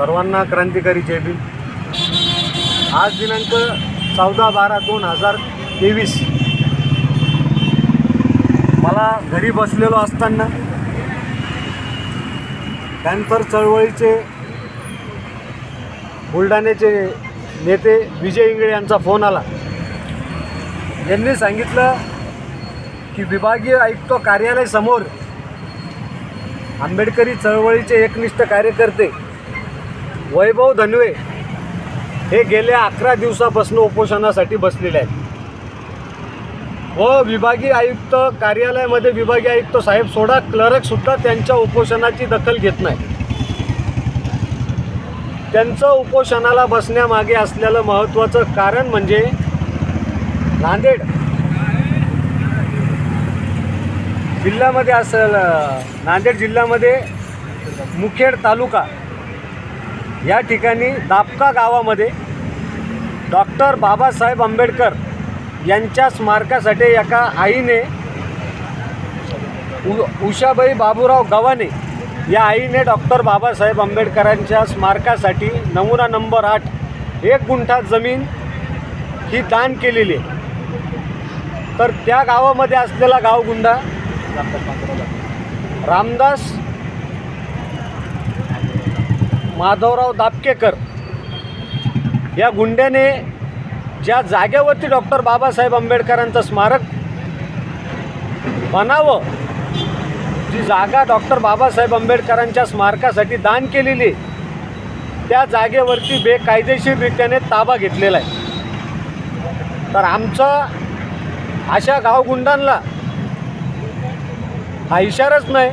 सर्वांना क्रांतिकारी जय भीम आज दिनांक चौदा बारा दोन हजार तेवीस. मला घरी बसलेलो असताना पॅन्थर चळवळीचे बुलढाण्याचे नेते विजय इंगळे यांचा फोन आला. यांनी सांगितलं की विभागीय आयुक्त कार्यालयासमोर आंबेडकरी चळवळीचे एकनिष्ठ कार्यकर्ते वैभव धनवे हे गेल्या अकरा दिवसापासून उपोषणासाठी बसलेले आहेत. व विभागीय आयुक्त कार्यालयामध्ये विभागीय आयुक्त साहेब सोडा क्लर्कसुद्धा त्यांच्या उपोषणाची दखल घेत नाही त्यांचं उपोषणाला बसण्यामागे असलेलं महत्त्वाचं कारण म्हणजे नांदेड. जिल्ह्यामध्ये असं नांदेड जिल्ह्यामध्ये मुखेड तालुका या ठिकाणी दापका गावामध्ये डॉक्टर बाबासाहेब आंबेडकर यांच्या स्मारकासाठी एका आईने उ उषाबाई बाबूराव गव्हाणे या आईने डॉक्टर बाबासाहेब आंबेडकरांच्या स्मारकासाठी नमुना नंबर आठ एक गुंठा जमीन ही दान केलेली आहे. तर त्या गावामध्ये असलेला गावगुंडा रामदास माधवराव दापकेकर या गुंड्याने ज्या जागेवरती डॉक्टर बाबासाहेब आंबेडकरांचं स्मारक बनावं जी जागा डॉक्टर बाबासाहेब आंबेडकरांच्या स्मारकासाठी दान केलेली त्या जागेवरती बेकायदेशीररित्याने ताबा घेतलेला आहे. तर आमचा अशा गावगुंडांना हा इशाराच नाही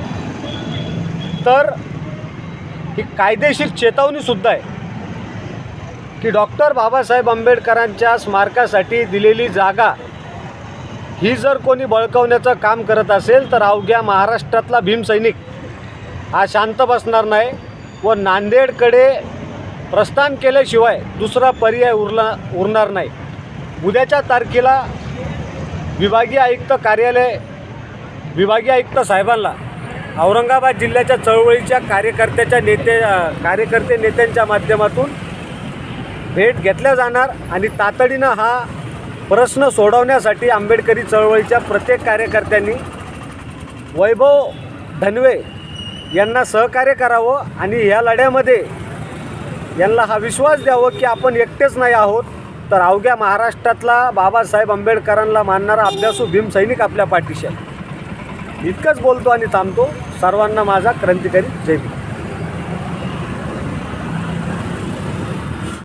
तर ही कायदेशीर चेतावणीसुद्धा आहे की डॉक्टर बाबासाहेब आंबेडकरांच्या स्मारकासाठी दिलेली जागा ही जर कोणी बळकवण्याचं काम करत असेल तर अवघ्या महाराष्ट्रातला भीमसैनिक हा शांत बसणार नाही व नांदेडकडे प्रस्थान केल्याशिवाय दुसरा पर्याय उरला उरणार नाही. उद्याच्या तारखेला विभागीय आयुक्त कार्यालय विभागीय आयुक्त साहेबांना औरंगाबाद जिल्ह्याच्या चळवळीच्या कार्यकर्त्याच्या नेते कार्यकर्ते नेत्यांच्या माध्यमातून भेट घेतल्या जाणार आणि तातडीनं हा प्रश्न सोडवण्यासाठी आंबेडकरी चळवळीच्या प्रत्येक कार्यकर्त्यांनी वैभव धनवे यांना सहकार्य करावं आणि ह्या लढ्यामध्ये यांना हा विश्वास द्यावं की आपण एकटेच नाही आहोत तर अवघ्या महाराष्ट्रातला बाबासाहेब आंबेडकरांना मानणारा अभ्यासू भीमसैनिक आपल्या पाठीशी आहे इतकंच बोलतो आणि थांबतो. सर्वांना माझा क्रांतिकारी जय